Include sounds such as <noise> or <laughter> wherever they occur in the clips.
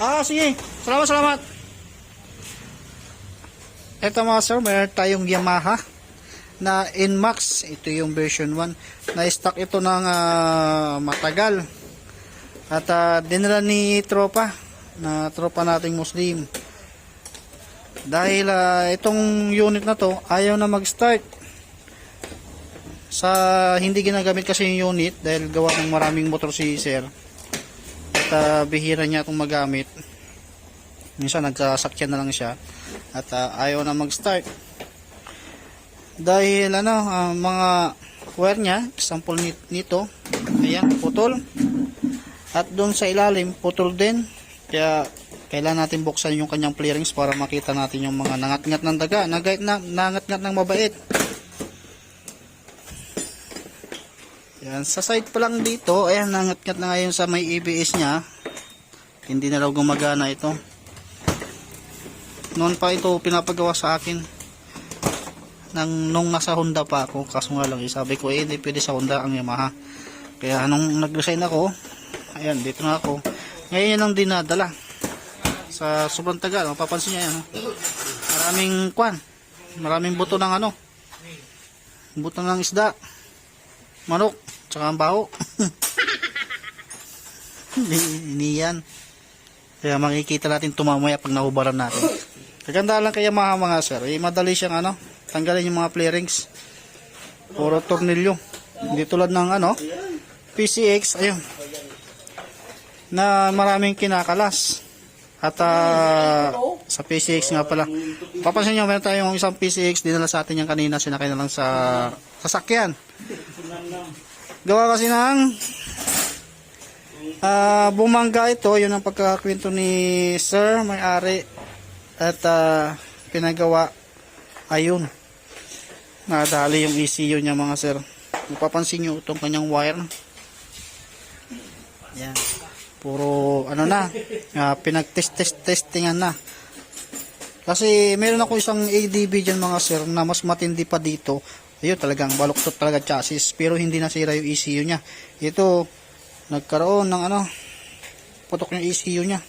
Ah, sige. Salamat, salamat. Ito mga sir, mayroon tayong Yamaha na NMAX. Ito yung version 1. Na-stock ito ng ah, matagal. At ah, dinala ni tropa, na tropa nating Muslim. Dahil ah, itong unit na to, ayaw na mag-start. Sa hindi ginagamit kasi yung unit dahil gawa ng maraming motor si sir. Ah, bihira niya itong magamit. Minsan nagsasakyan na lang siya at ah, ayaw na mag-start. Dahil ano, ah, mga wire niya, nit- nito, ayan, putol. At doon sa ilalim, putol din. Kaya kailangan natin buksan yung kanyang clearings para makita natin yung mga nangat-ngat ng daga, na, nangat-ngat ng mabait. Yan, sa side pa lang dito, ayan, nangat-ngat na ngayon sa may ABS niya. Hindi na raw gumagana ito. Noon pa ito pinapagawa sa akin. Nang, nung nasa Honda pa ako, kaso nga lang, eh, sabi ko, eh, hindi pwede sa Honda ang Yamaha. Kaya nung nag-resign ako, ayan, dito na ako. Ngayon yan ang dinadala. Sa sobrang tagal, mapapansin niya yan. oh. Maraming kwan. Maraming buto ng ano. Buto ng isda. Manok. Tsaka ang baho. <laughs> Hindi yan. Kaya makikita natin tumamaya pag nahubaran natin. Kaganda lang kaya mga mga sir. Eh, madali siyang ano, tanggalin yung mga flarings. Puro tornilyo. Hindi tulad ng ano, PCX, ayun. Na maraming kinakalas. At ah, sa PCX nga pala. Papansin nyo, meron tayong isang PCX, dinala sa atin yan kanina, sinakay na lang sa sasakyan. Gawa kasi ng Ah, bumangga ito, yun ang pagkakakwento ni Sir, may-ari. At ah, pinagawa, ayun. Nadali yung ECU niya mga sir. Mapapansin nyo itong kanyang wire. Yan. Puro, ano na, ah, pinag-test-test-testingan na. Kasi meron ako isang ADB dyan mga sir na mas matindi pa dito. Ayun talagang baluktot talaga chassis pero hindi nasira yung ECU niya. Ito nagkaroon ng ano putok yung ECU niya.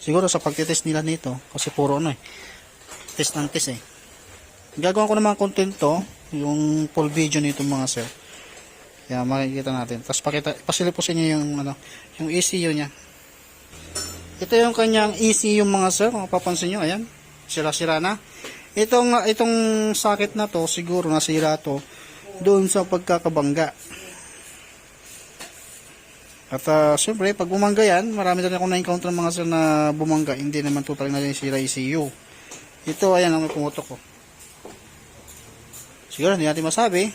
Siguro sa pagtitest nila nito kasi puro ano eh. Test ng test eh. Gagawin ko naman content to yung full video nito mga sir. Kaya makikita natin. Tapos pakita, pasilipusin niyo yung ano, yung ECU niya. Ito yung kanyang ECU mga sir, kung mapapansin niyo, ayan. Sira-sira na. Itong itong socket na to, siguro nasira to doon sa pagkakabangga. At uh, syempre, pag bumangga yan, marami na akong na-encounter mga sir na bumangga. Hindi naman totally na rin sira ECU. Ito, ayan ang pumutok ko. Siguro hindi natin masabi.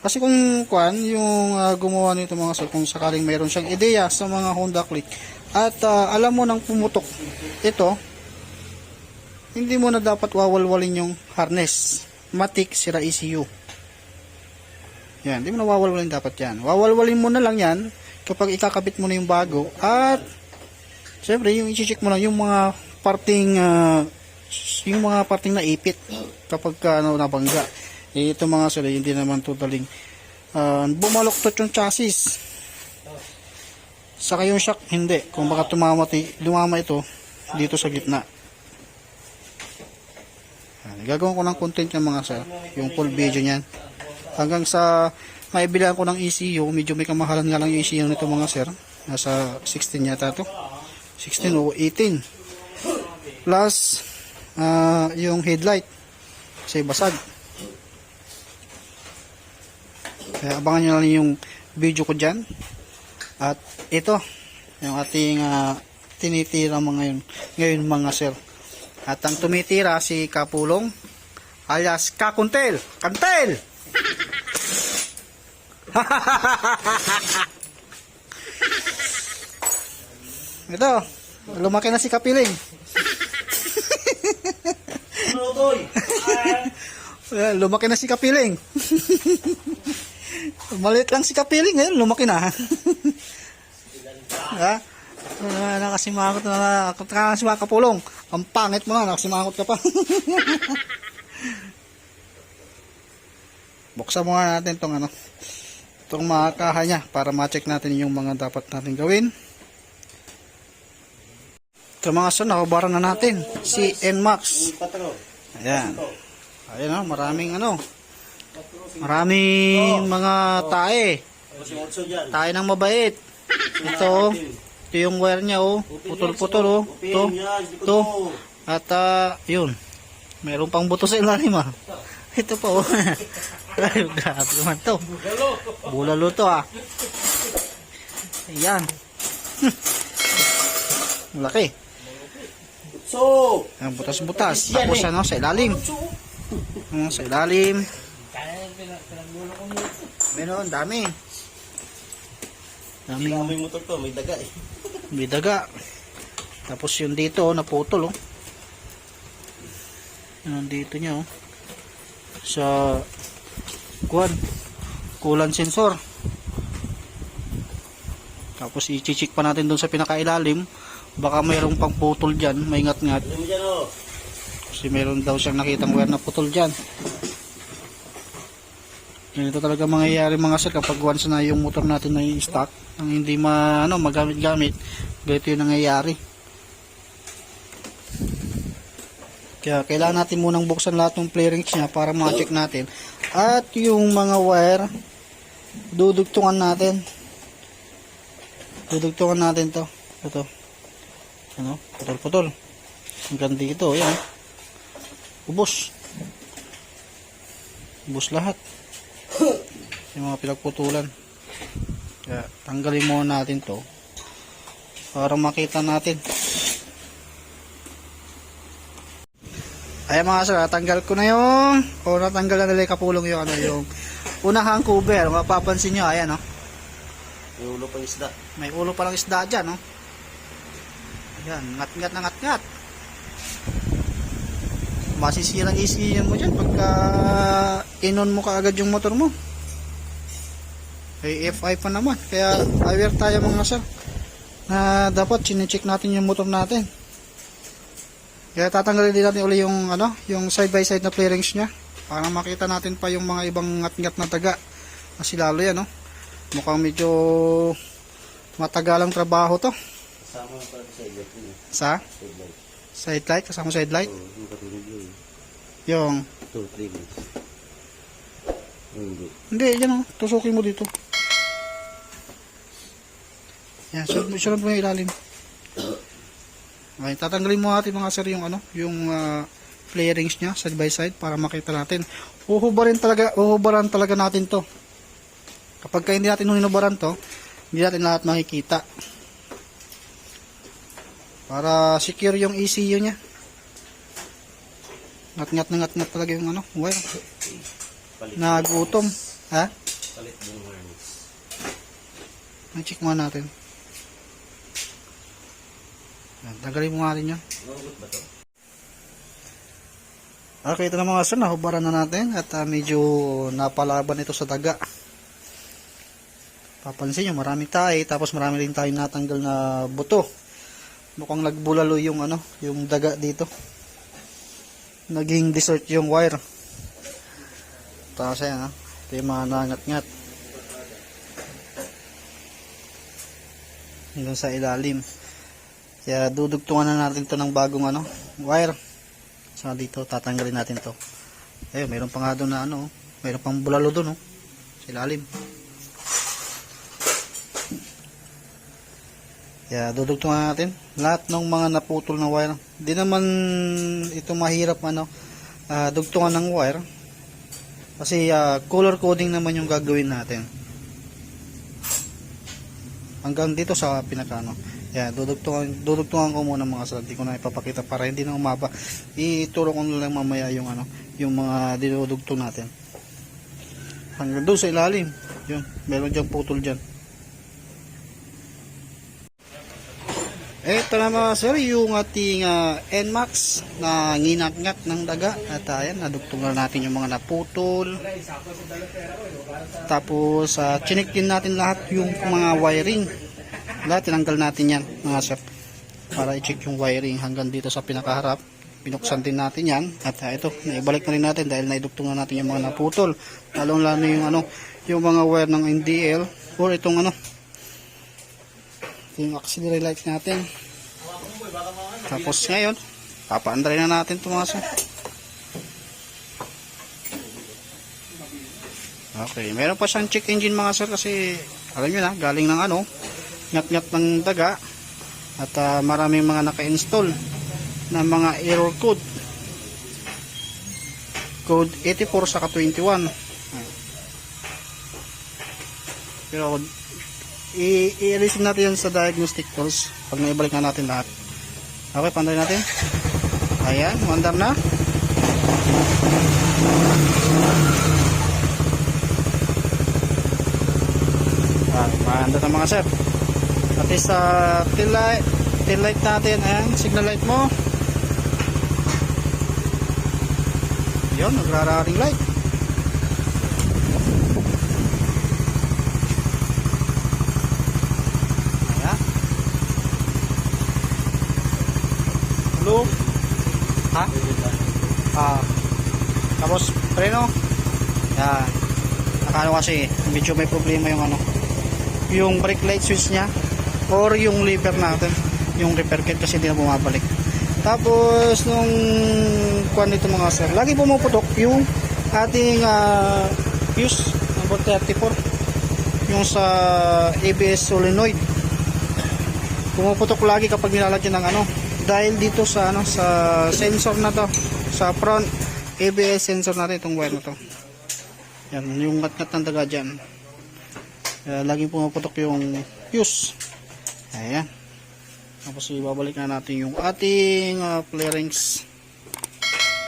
Kasi kung kwan, yung ah, gumawa nito mga sir, kung sakaling mayroon siyang ideya sa mga Honda Click, at ah, alam mo nang pumutok ito, hindi mo na dapat wawalwalin yung harness. Matik, sira ECU. Yan, hindi mo na wawalwalin dapat yan. Wawalwalin mo na lang yan kapag ikakabit mo na yung bago at syempre yung i-check mo na yung mga parting ah, yung mga parting naipit kapag ka, ano, nabangga. Eh, ito mga sila, hindi naman totaling uh, bumaloktot yung chassis. Saka yung shock, hindi. Kung baka tumama, lumama ito dito sa gitna. Yan, gagawin ko ng content yung mga sir. Yung full video niyan. Hanggang sa maibilan ko ng ECU, medyo may kamahalan nga lang yung ECU nito mga sir. Nasa 16 yata to. 16 o 18. Plus, ah, yung headlight. Kasi basag. Kaya abangan nyo lang yung video ko dyan. At ito, yung ating ah, tinitira mga ngayon, ngayon mga sir. At ang tumitira si Kapulong alias Kakuntel. Kantel! <laughs> Ito, lumaki na si Kapiling. <laughs> Lumaki na si Kapiling. <laughs> Maliit lang si Kapiling ngayon, lumaki na. ha? Uh, nakasimangot na nakasimangot ka pulong. Ang pangit mo na, nakasimangot ka pa. <laughs> Buksan muna natin tong ano, tong mga kaha niya para ma-check natin yung mga dapat natin gawin. Ito mga sir, nakabaran na natin. Si NMAX. Ayan. Ayan o, maraming ano. Maraming mga tae. Tae ng mabait. Ito, ito yung wire niya oh. Putol-putol oh. Ito, ito. At ah, yun. Meron pang buto sa ilalim ah. <laughs> Ito pa oh. <laughs> Ay, grabe naman to. Bulalo to ah. Ayan. <laughs> Malaki. So, Ang butas-butas. Tapos ano, sa ilalim. Ano, sa ilalim. Meron, dami. Daming may motor to, may daga eh. May daga. Tapos yung dito, naputol oh. Yung dito niya oh. Sa kuwan. Kulan sensor. Tapos i-check pa natin doon sa pinakailalim. Baka mayroong pang putol dyan. Mo dyan oh? Kasi meron daw siyang nakitang wire na putol dyan. Ganito talaga mangyayari mga sir kapag once na yung motor natin na yung stock ang hindi ma, ano, magamit-gamit ganito yung nangyayari. Kaya kailangan natin munang buksan lahat ng play rings niya para ma-check natin. At yung mga wire dudugtungan natin. Dudugtungan natin to. Ito. Ano? Putol-putol. Hanggang dito, yan. Ubos. Ubos lahat. Yung mga pinagputulan. Kaya tanggalin muna natin to para makita natin. Ayan mga sir, tanggal ko na yung o natanggal na nila yung kapulong yung ano yung unahang cover. Mapapansin nyo, ayan oh. May ulo pang isda. May ulo pa lang isda dyan oh. Ayan, ngat-ngat na ngat-ngat. Masisirang ECU mo dyan pagka inon mo kaagad yung motor mo. Ay FI pa naman. Kaya aware tayo mga sir na dapat chinecheck natin yung motor natin. Kaya tatanggalin din natin uli yung ano, yung side by side na clearings niya para makita natin pa yung mga ibang ngat-ngat na taga. Kasi lalo yan, no? Mukhang medyo matagalang trabaho to. Kasama na pala sa. Sa Headlight. side light, kasama side light. Oo, yung katulog yun. Yung, Ito, 3 months. Oh, hindi. hindi, yan o, tusukin mo dito. Yan, sunod mo, sunod mo yung ilalim. Okay, tatanggalin mo natin mga sir yung ano, yung uh, flarings niya side by side para makita natin. Uhubarin talaga, uhubaran talaga natin to. Kapag ka hindi natin hinubaran to, hindi natin lahat makikita. Para secure yung ECU niya. Ngat-ngat na ngat-ngat talaga yung ano, wire. Nagutom. Ha? Palit yung harness. Check muna natin. Yan, Tanggalin mo natin to? Okay, ito na mga sir, nahubaran na natin at ah, medyo napalaban ito sa daga. Papansin nyo, marami tayo, tapos marami rin tayo natanggal na buto. Mukhang nagbulalo yung ano, yung daga dito. Naging dessert yung wire. Tapos ayan ha, ito yung mga nangat-ngat. Hanggang sa ilalim. Kaya dudugtungan na natin to ng bagong ano, wire. So dito tatanggalin natin to. Ayun, mayroon pa nga doon na ano, mayroon pang bulalo doon oh. Sa ilalim. Kaya dudugtungan natin lahat ng mga naputol na wire. Hindi naman ito mahirap ano, ah, dugtungan ng wire. Kasi ah, color coding naman yung gagawin natin. Hanggang dito sa pinakano. Yan, dudugtungan, dudugtungan ko muna mga sir. Hindi ko na ipapakita para hindi na umaba. Ituro ko na lang mamaya yung ano, yung mga dinudugtong natin. Hanggang doon sa ilalim. Yun, meron dyan putol dyan. Ito na mga sir, yung ating ah, NMAX na nginat-ngat ng daga. At ayan, nadugtong na natin yung mga naputol. Tapos, uh, chinik din natin lahat yung mga wiring. Lahat, tinanggal natin yan mga sir. Para i-check yung wiring hanggang dito sa pinakaharap. Pinuksan din natin yan. At ah, ito, naibalik na rin natin dahil naidugtong na natin yung mga naputol. Lalong lalo yung ano, yung mga wire ng NDL or itong ano, yung auxiliary light natin. Tapos ngayon, papaandray na natin ito mga sir. Okay, meron pa siyang check engine mga sir kasi alam nyo na, galing ng ano, ngat-ngat ng daga at ah, maraming mga naka-install na mga error code. Code 84 saka 21. Pero i- i-alisin natin yan sa diagnostic tools pag naibalik na natin lahat. Okay, panday natin. Ayan, mandar na. Ah, maanda na mga sir. Pati sa tail light, tail light natin, ayan, signal light mo. Yun, nagrararing light. Ayan. Blue. Ha? Ah. Tapos, preno. Yan. Nakano kasi, medyo may problema yung ano. Yung brake light switch niya. Or yung lever natin. Yung repair kit kasi hindi na bumabalik. Tapos, nung kuwan nito mga sir, lagi pumuputok yung ating ah, fuse number 34. Yung sa ABS solenoid. Pumuputok lagi kapag nilalagyan ng ano. Dahil dito sa ano sa sensor na to, sa front ABS sensor natin itong wire na to. Yan, yung ngat-ngat ng daga dyan. Kaya laging pumuputok yung fuse. Ayan. Tapos ibabalik na natin yung ating uh, flarings.